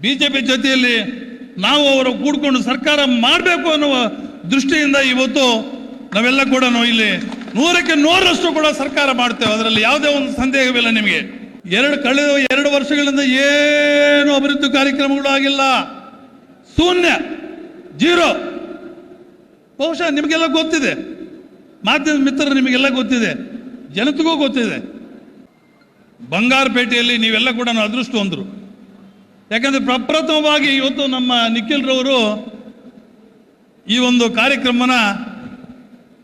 BJP ಜೊತೆಯಲ್ಲಿ ನಾವು ಅವರು ಕೂಡ್ಕೊಂಡು ಸರ್ಕಾರ ಮಾಡಬೇಕು ಅನ್ನುವ ದೃಷ್ಟಿಯಿಂದ ಇವತ್ತು ನಾವೆಲ್ಲ ಕೂಡ ಇಲ್ಲಿ ನೂರಕ್ಕೆ ನೂರರಷ್ಟು ಕೂಡ ಸರ್ಕಾರ ಮಾಡ್ತೇವೆ. ಅದರಲ್ಲಿ ಯಾವುದೇ ಒಂದು ಸಂದೇಹವಿಲ್ಲ ನಿಮಗೆ. ಎರಡು ಕಳೆದ ಎರಡು ವರ್ಷಗಳಿಂದ ಏನು ಅಭಿವೃದ್ಧಿ ಕಾರ್ಯಕ್ರಮಗಳು ಆಗಿಲ್ಲ. ಶೂನ್ಯ, ಜೀರೋ. ಬಹುಶಃ ನಿಮಗೆಲ್ಲ ಗೊತ್ತಿದೆ. ಮಾಧ್ಯಮ ಮಿತ್ರರು ನಿಮಗೆಲ್ಲ ಗೊತ್ತಿದೆ. ಜನತೆಗೂ ಗೊತ್ತಿದೆ. ಬಂಗಾರಪೇಟೆಯಲ್ಲಿ ನೀವೆಲ್ಲ ಕೂಡ ಅದೃಷ್ಟವಂತರು. ಯಾಕಂದ್ರೆ ಪ್ರಪ್ರಥಮವಾಗಿ ಇವತ್ತು ನಮ್ಮ ನಿಖಿಲ್ ರವರು ಈ ಒಂದು ಕಾರ್ಯಕ್ರಮನ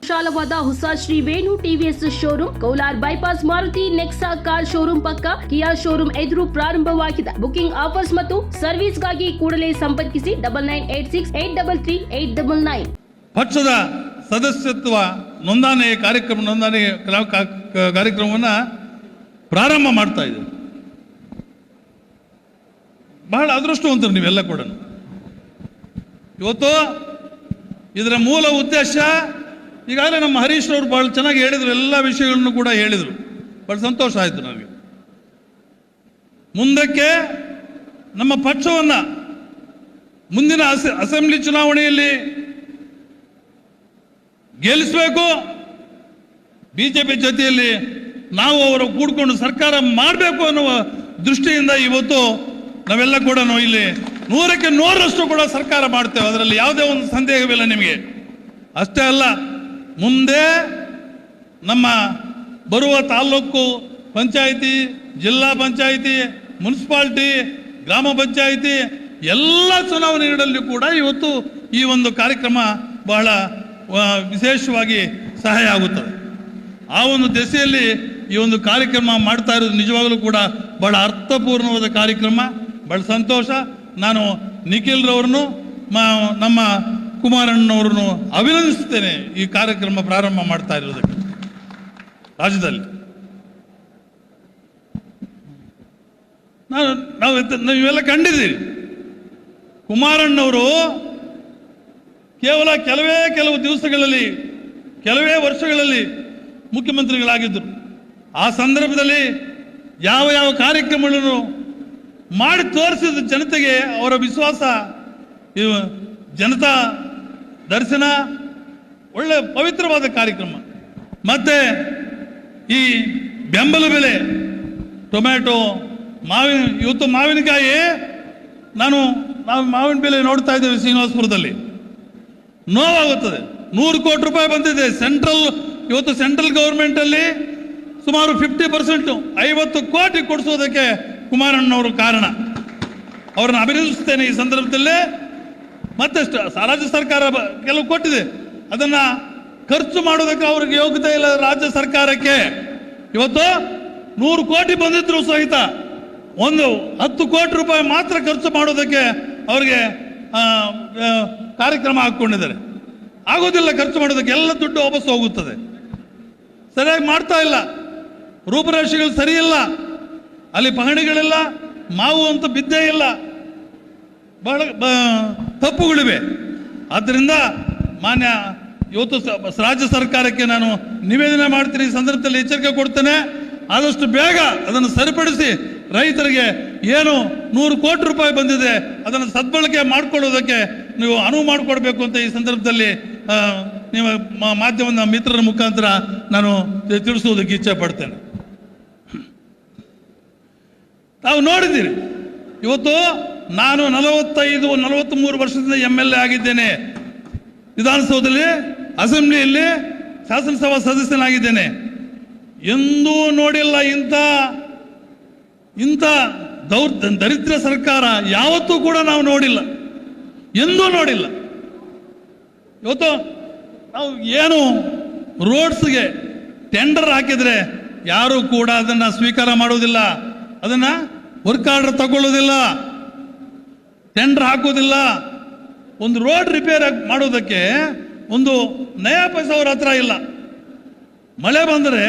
ವಿಶಾಲವಾದ ಹೊಸ Shri Venu TVS showroom Kolar bypass Maruti Nexa car showroom ಪಕ್ಕ ಕಿಯಾ ಶೋರೂಮ್ ಎದುರು ಪ್ರಾರಂಭವಾಗಿದೆ. ಬುಕಿಂಗ್ ಆಫರ್ಸ್ ಮತ್ತು ಸರ್ವಿಸ್ಗಾಗಿ ಕೂಡಲೇ ಸಂಪರ್ಕಿಸಿ double nine eight six eight double three eight double nine ಪಕ್ಷದ ಸದಸ್ಯತ್ವ ನೋಂದಣಿ ಕಾರ್ಯಕ್ರಮ ನೋಂದಣಿ ಕಾರ್ಯಕ್ರಮವನ್ನ ಪ್ರಾರಂಭ ಮಾಡ್ತಾ ಇದ್ದೀವಿ. ಬಹಳ ಅದೃಷ್ಟವಂತರು ನೀವೆಲ್ಲ ಕೂಡ. ಇವತ್ತು ಇದರ ಮೂಲ ಉದ್ದೇಶ, ಈಗಾಗಲೇ ನಮ್ಮ ಹರೀಶ್ ಅವರು ಬಹಳ ಚೆನ್ನಾಗಿ ಹೇಳಿದರು, ಎಲ್ಲ ವಿಷಯಗಳನ್ನು ಕೂಡ ಹೇಳಿದರು. ಬಹಳ ಸಂತೋಷ ಆಯಿತು ನಮಗೆ. ಮುಂದಕ್ಕೆ ನಮ್ಮ ಪಕ್ಷವನ್ನು ಮುಂದಿನ ಅಸೆ, ಅಸೆಂಬ್ಲಿ ಚುನಾವಣೆಯಲ್ಲಿ ಗೆಲ್ಲಿಸಬೇಕು. ಬಿಜೆಪಿ ಜೊತೆಯಲ್ಲಿ ನಾವು ಅವರು ಕೂಡ್ಕೊಂಡು ಸರ್ಕಾರ ಮಾಡಬೇಕು ಅನ್ನುವ ದೃಷ್ಟಿಯಿಂದ ಇವತ್ತು ನಾವೆಲ್ಲ ಕೂಡ ಇಲ್ಲಿ ನೂರಕ್ಕೆ ನೂರರಷ್ಟು ಕೂಡ ಸರ್ಕಾರ ಮಾಡ್ತೇವೆ. ಅದರಲ್ಲಿ ಯಾವುದೇ ಒಂದು ಸಂದೇಹವಿಲ್ಲ ನಿಮಗೆ. ಅಷ್ಟೇ ಅಲ್ಲ, ಮುಂದೆ ನಮ್ಮ ಬರುವ ತಾಲೂಕು ಪಂಚಾಯಿತಿ, ಜಿಲ್ಲಾ ಪಂಚಾಯಿತಿ, ಮುನ್ಸಿಪಾಲ್ಟಿ, ಗ್ರಾಮ ಪಂಚಾಯಿತಿ, ಎಲ್ಲ ಚುನಾವಣೆಗಳಲ್ಲಿ ಕೂಡ ಇವತ್ತು ಈ ಒಂದು ಕಾರ್ಯಕ್ರಮ ಬಹಳ ವಿಶೇಷವಾಗಿ ಸಹಾಯ ಆಗುತ್ತದೆ. ಆ ಒಂದು ದೆಸೆಯಲ್ಲಿ ಈ ಒಂದು ಕಾರ್ಯಕ್ರಮ ಮಾಡ್ತಾ ಇರೋದು ನಿಜವಾಗಲೂ ಕೂಡ ಬಹಳ ಅರ್ಥಪೂರ್ಣವಾದ ಕಾರ್ಯಕ್ರಮ. ಬಹಳ ಸಂತೋಷ. ನಾನು ನಿಖಿಲ್ ರವ್ರನ್ನು, ಮ- ನಮ್ಮ ಕುಮಾರಣ್ಣವ್ರನ್ನು ಅಭಿನಂದಿಸ್ತೇನೆ ಈ ಕಾರ್ಯಕ್ರಮ ಪ್ರಾರಂಭ ಮಾಡ್ತಾ ಇರೋದಕ್ಕೆ. ರಾಜ್ಯದಲ್ಲಿ. ನಾನು, ನಾವು ನೀವೆಲ್ಲ ಕಂಡಿದ್ದೀರಿ. ಕುಮಾರಣ್ಣವರು ಕೇವಲ ಕೆಲವೇ ಕೆಲವು ದಿವಸಗಳಲ್ಲಿ, ಕೆಲವೇ ವರ್ಷಗಳಲ್ಲಿ ಮುಖ್ಯಮಂತ್ರಿಗಳಾಗಿದ್ದರು. ಆ ಸಂದರ್ಭದಲ್ಲಿ ಯಾವ ಯಾವ ಕಾರ್ಯಕ್ರಮಗಳನ್ನು ಮಾಡಿ ತೋರಿಸಿದ ಜನತೆಗೆ ಅವರ ವಿಶ್ವಾಸ ಜನತಾ ದರ್ಶನ ಒಳ್ಳೆ ಪವಿತ್ರವಾದ ಕಾರ್ಯಕ್ರಮ. ಮತ್ತೆ ಈ ಬೆಂಬಲ ಬೆಲೆ, ಟೊಮ್ಯಾಟೊ, ಮಾವಿನ, ಇವತ್ತು ಮಾವಿನಕಾಯಿ ನಾನು, ನಾವು ಮಾವಿನ ಬೆಲೆ ನೋಡ್ತಾ ಇದ್ದೇವೆ ಶ್ರೀನಿವಾಸಪುರದಲ್ಲಿ. ನೋವಾಗುತ್ತದೆ. ನೂರು ಕೋಟಿ ರೂಪಾಯಿ ಬಂದಿದೆ. ಸೆಂಟ್ರಲ್, ಇವತ್ತು ಸೆಂಟ್ರಲ್ ಗೌರ್ಮೆಂಟಲ್ಲಿ ಸುಮಾರು ಫಿಫ್ಟಿ ಪರ್ಸೆಂಟ್ ಐವತ್ತು ಕೋಟಿ ಕೊಡಿಸೋದಕ್ಕೆ ಕುಮಾರಣ್ಣವರು ಕಾರಣ. ಅವ್ರನ್ನ ಅಭಿನಂದಿಸುತ್ತೇನೆ ಈ ಸಂದರ್ಭದಲ್ಲಿ. ಮತ್ತಷ್ಟು ರಾಜ್ಯ ಸರ್ಕಾರ ಕೆಲವು ಕೊಟ್ಟಿದೆ. ಅದನ್ನ ಖರ್ಚು ಮಾಡೋದಕ್ಕೆ ಅವ್ರಿಗೆ ಯೋಗ್ಯತೆ ಇಲ್ಲ ರಾಜ್ಯ ಸರ್ಕಾರಕ್ಕೆ. ಇವತ್ತು ನೂರು ಕೋಟಿ ಬಂದಿದ್ರು ಸಹಿತ. ಒಂದು ಹತ್ತು ಕೋಟಿ ರೂಪಾಯಿ ಮಾತ್ರ ಖರ್ಚು ಮಾಡೋದಕ್ಕೆ ಅವ್ರಿಗೆ ಕಾರ್ಯಕ್ರಮ ಹಾಕ್ಕೊಂಡಿದ್ದಾರೆ. ಆಗೋದಿಲ್ಲ ಖರ್ಚು ಮಾಡೋದಕ್ಕೆ, ಎಲ್ಲ ದುಡ್ಡು ವಾಪಸ್ ಹೋಗುತ್ತದೆ. ಸರಿಯಾಗಿ ಮಾಡ್ತಾ ಇಲ್ಲ. ರೂಪರೇಷೆಗಳು ಸರಿಯಿಲ್ಲ. ಅಲ್ಲಿ ಪಹಣಿಗಳಿಲ್ಲ ಮಾವು ಅಂತ ಬಿದ್ದೇ ಇಲ್ಲ. ಬಹಳ ತಪ್ಪುಗಳಿವೆ. ಆದ್ದರಿಂದ ಮಾನ್ಯ ಇವತ್ತು ರಾಜ್ಯ ಸರ್ಕಾರಕ್ಕೆ ನಾನು ನಿವೇದನೆ ಮಾಡ್ತೀನಿ, ಈ ಸಂದರ್ಭದಲ್ಲಿ ಎಚ್ಚರಿಕೆ ಕೊಡ್ತೇನೆ. ಆದಷ್ಟು ಬೇಗ ಅದನ್ನು ಸರಿಪಡಿಸಿ ರೈತರಿಗೆ ಏನು ನೂರು ಕೋಟಿ ರೂಪಾಯಿ ಬಂದಿದೆ, ಅದನ್ನು ಸದ್ಬಳಕೆ ಮಾಡಿಕೊಳ್ಳೋದಕ್ಕೆ ನೀವು ಅನುವು ಮಾಡಿಕೊಡ್ಬೇಕು ಅಂತ ಈ ಸಂದರ್ಭದಲ್ಲಿ ನೀವು ಮಾಧ್ಯಮದ ಮಿತ್ರರ ಮುಖಾಂತರ ನಾನು ತಿಳಿಸುವುದಕ್ಕೆ ಇಚ್ಛೆ ಪಡ್ತೇನೆ. ತಾವು ನೋಡಿದ್ದೀರಿ. ಇವತ್ತು ನಾನು ನಲವತ್ತೈದು ನಲವತ್ತ್ಮೂರು ವರ್ಷದಿಂದ ಎಂ ಎಲ್ ಎ ಆಗಿದ್ದೇನೆ. ವಿಧಾನಸೌಧದಲ್ಲಿ, ಅಸೆಂಬ್ಲಿಯಲ್ಲಿ ಶಾಸನಸಭಾ ಸದಸ್ಯನಾಗಿದ್ದೇನೆ. ಎಂದೂ ನೋಡಿಲ್ಲ ಇಂಥ ಇಂಥ ದೌರ್, ದರಿದ್ರ ಸರ್ಕಾರ ಯಾವತ್ತೂ ಕೂಡ ನಾವು ನೋಡಿಲ್ಲ. ಎಂದೂ ನೋಡಿಲ್ಲ. ಇವತ್ತು ನಾವು ಏನು ರೋಡ್ಸ್ಗೆ ಟೆಂಡರ್ ಹಾಕಿದರೆ ಯಾರೂ ಕೂಡ ಅದನ್ನು ಸ್ವೀಕಾರ ಮಾಡುವುದಿಲ್ಲ. ಅದನ್ನ ವರ್ಕ್ ಆರ್ಡರ್ ತಗೊಳ್ಳೋದಿಲ್ಲ ಟೆಂಡರ್ ಹಾಕೋದಿಲ್ಲ, ಒಂದು ರೋಡ್ ರಿಪೇರ್ ಮಾಡೋದಕ್ಕೆ ಒಂದು ನಯಾ ಪೈಸ ಅವ್ರ ಹತ್ರ ಇಲ್ಲ. ಮಳೆ ಬಂದರೆ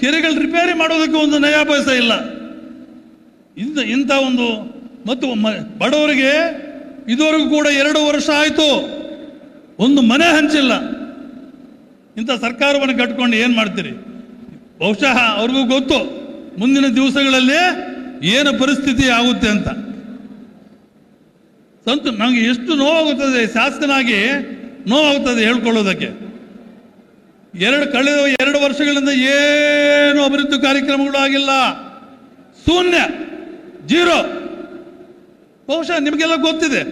ಕೆರೆಗಳು ರಿಪೇರಿ ಮಾಡೋದಕ್ಕೆ ಒಂದು ನಯಾ ಪೈಸ ಇಲ್ಲ. ಇಂಥ ಇಂಥ ಒಂದು, ಮತ್ತು ಬಡವರಿಗೆ ಇದುವರೆಗೂ ಕೂಡ ಎರಡು ವರ್ಷ ಆಯಿತು. ಒಂದು ಮನೆ ಹಂಚಿಲ್ಲ. ಇಂಥ ಸರ್ಕಾರವನ್ನು ಕಟ್ಕೊಂಡು ಏನು ಮಾಡ್ತೀರಿ? ಬಹುಶಃ ಅವ್ರಿಗೂ ಗೊತ್ತು. ಮುಂದಿನ ದಿವಸಗಳಲ್ಲಿ ಏನು ಪರಿಸ್ಥಿತಿ ಆಗುತ್ತೆ ಅಂತ. ಸಂತ ನನಗೆ ಎಷ್ಟು ನೋವಾಗುತ್ತದೆ, ಶಾಸಕನಾಗಿ ನೋವಾಗುತ್ತದೆ ಹೇಳ್ಕೊಳ್ಳೋದಕ್ಕೆ. ಎರಡು ಕಳೆದ ಎರಡು ವರ್ಷಗಳಿಂದ ಏನು ಅಭಿವೃದ್ಧಿ ಕಾರ್ಯಕ್ರಮಗಳು ಆಗಿಲ್ಲ ಶೂನ್ಯ, ಜೀರೋ. ಬಹುಶಃ ನಿಮಗೆಲ್ಲ ಗೊತ್ತಿದೆ.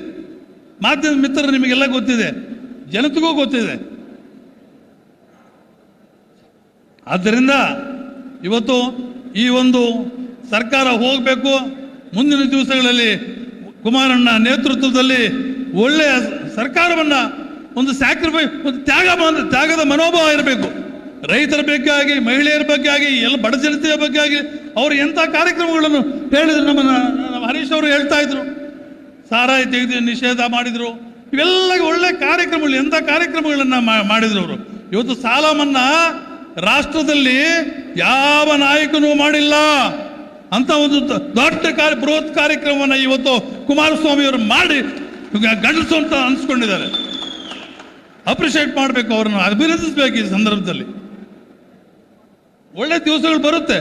ಮಾಧ್ಯಮ ಮಿತ್ರರು ನಿಮಗೆಲ್ಲ ಗೊತ್ತಿದೆ. ಜನತೆಗೂ ಗೊತ್ತಿದೆ. ಆದ್ದರಿಂದ ಇವತ್ತು ಈ ಒಂದು ಸರ್ಕಾರ ಹೋಗಬೇಕು. ಮುಂದಿನ ದಿವಸಗಳಲ್ಲಿ ಕುಮಾರಣ್ಣ ನೇತೃತ್ವದಲ್ಲಿ ಒಳ್ಳೆಯ ಸರ್ಕಾರವನ್ನ ಒಂದು ಸ್ಯಾಕ್ರಿಫೈಸ್ ಒಂದು ತ್ಯಾಗ ತ್ಯಾಗದ ಮನೋಭಾವ ಇರಬೇಕು. ರೈತರ ಬಗ್ಗೆ ಆಗಿ, ಮಹಿಳೆಯರ ಬಗ್ಗೆ ಆಗಿ, ಎಲ್ಲ ಬಡ ಜನತೆಯ ಬಗ್ಗೆ ಆಗಿ ಅವರು ಎಂಥ ಕಾರ್ಯಕ್ರಮಗಳನ್ನು ಹೇಳಿದ್ರು ನಮ್ಮ ನಮ್ಮ ಹರೀಶ್ ಅವರು ಹೇಳ್ತಾ ಇದ್ರು. ಸಾರಾಯಿ ತೆಗೆದು ನಿಷೇಧ ಮಾಡಿದ್ರು. ಇವೆಲ್ಲ ಒಳ್ಳೆ ಕಾರ್ಯಕ್ರಮಗಳು ಎಂಥ ಕಾರ್ಯಕ್ರಮಗಳನ್ನು ಮಾಡಿದ್ರು ಅವರು. ಇವತ್ತು ಸಾಲ ಮನ್ನಾ ರಾಷ್ಟ್ರದಲ್ಲಿ ಯಾವ ನಾಯಕನೂ ಮಾಡಿಲ್ಲ. ಅಂತ ಒಂದು ದೊಡ್ಡ ಕಾರ್ಯ ಬೃಹತ್ ಕಾರ್ಯಕ್ರಮವನ್ನು ಇವತ್ತು ಕುಮಾರಸ್ವಾಮಿ ಅವರು ಮಾಡಿ ಗಂಡಸು ಅಂತ ಅನ್ಸ್ಕೊಂಡಿದ್ದಾರೆ. ಅಪ್ರಿಷಿಯೇಟ್ ಮಾಡಬೇಕು ಅವರನ್ನು, ಅಭಿನಂದಿಸಬೇಕು ಈ ಸಂದರ್ಭದಲ್ಲಿ. ಒಳ್ಳೆ ದಿವಸಗಳು ಬರುತ್ತೆ.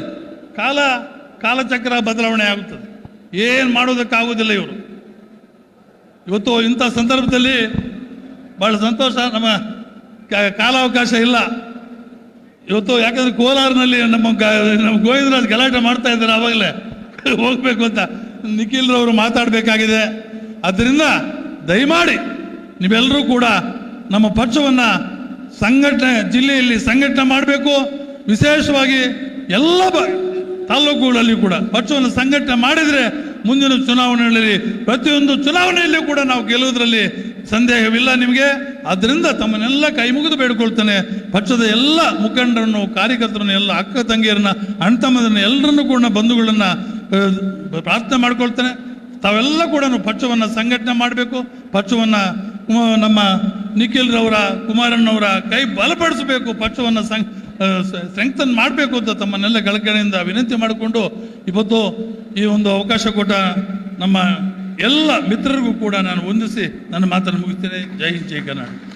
ಕಾಲ, ಕಾಲಚಕ್ರ ಬದಲಾವಣೆ ಆಗುತ್ತದೆ. ಏನು ಮಾಡೋದಕ್ಕಾಗೋದಿಲ್ಲ ಇವರು. ಇವತ್ತು ಇಂಥ ಸಂದರ್ಭದಲ್ಲಿ ಬಹಳ ಸಂತೋಷ. ನಮ್ಮ ಕಾಲಾವಕಾಶ ಇಲ್ಲ. ಇವತ್ತು ಯಾಕಂದ್ರೆ ಕೋಲಾರನಲ್ಲಿ ನಮ್ಮ ನಮ್ಮ ಗೋವಿಂದರಾಜ್ ಗಲಾಟೆ ಮಾಡ್ತಾ ಇದ್ದಾರೆ ಆವಾಗಲೇ. ಹೋಗ್ಬೇಕು ಅಂತ. ನಿಖಿಲ್ರವರು ಮಾತಾಡಬೇಕಾಗಿದೆ. ಅದರಿಂದ ದಯಮಾಡಿ ನೀವೆಲ್ಲರೂ ಕೂಡ ನಮ್ಮ ಪಕ್ಷವನ್ನು ಸಂಘಟನೆ, ಜಿಲ್ಲೆಯಲ್ಲಿ ಸಂಘಟನೆ ಮಾಡಬೇಕು. ವಿಶೇಷವಾಗಿ ಎಲ್ಲ ಬ ತಾಲೂಕುಗಳಲ್ಲಿ ಕೂಡ ಪಕ್ಷವನ್ನು ಸಂಘಟನೆ ಮಾಡಿದರೆ ಮುಂದಿನ ಚುನಾವಣೆಗಳಲ್ಲಿ ಪ್ರತಿಯೊಂದು ಚುನಾವಣೆಯಲ್ಲೂ ಕೂಡ ನಾವು ಗೆಲ್ಲುವುದರಲ್ಲಿ ಸಂದೇಹವಿಲ್ಲ ನಿಮಗೆ. ಅದರಿಂದ ತಮ್ಮನ್ನೆಲ್ಲ ಕೈ ಮುಗಿದು ಬೇಡಿಕೊಳ್ತಾನೆ. ಪಕ್ಷದ ಎಲ್ಲ ಮುಖಂಡರನ್ನು, ಕಾರ್ಯಕರ್ತರನ್ನು, ಎಲ್ಲ ಅಕ್ಕ ತಂಗಿಯರನ್ನ, ಅಣ್ಣ ತಮ್ಮದನ್ನ ಎಲ್ಲರನ್ನೂ ಕೂಡ ಬಂಧುಗಳನ್ನ ಪ್ರಾರ್ಥನೆ ಮಾಡ್ಕೊಳ್ತಾನೆ. ತಾವೆಲ್ಲ ಕೂಡ ಪಕ್ಷವನ್ನು ಸಂಘಟನೆ ಮಾಡಬೇಕು. ಪಕ್ಷವನ್ನು ನಮ್ಮ ನಿಖಿಲ್ರವರ ಕುಮಾರಣ್ಣವರ ಕೈ ಬಲಪಡಿಸಬೇಕು. ಪಕ್ಷವನ್ನು ಸಂ ಸ್ಟ್ರೆಂಗ್ತನ್ ಮಾಡಬೇಕು ಅಂತ ತಮ್ಮನ್ನೆಲ್ಲ ಗಳಕೆಯಿಂದ ವಿನಂತಿ ಮಾಡಿಕೊಂಡು, ಇವತ್ತು ಈ ಒಂದು ಅವಕಾಶ ಕೊಟ್ಟ ನಮ್ಮ ಎಲ್ಲ ಮಿತ್ರರಿಗೂ ಕೂಡ ನಾನು ವಂದಿಸಿ ನನ್ನ ಮಾತನ್ನು ಮುಗಿಸ್ತೇನೆ. ಜೈ ಹಿಂದ್ ಜೈ ಕರ್ನಾಟಕ.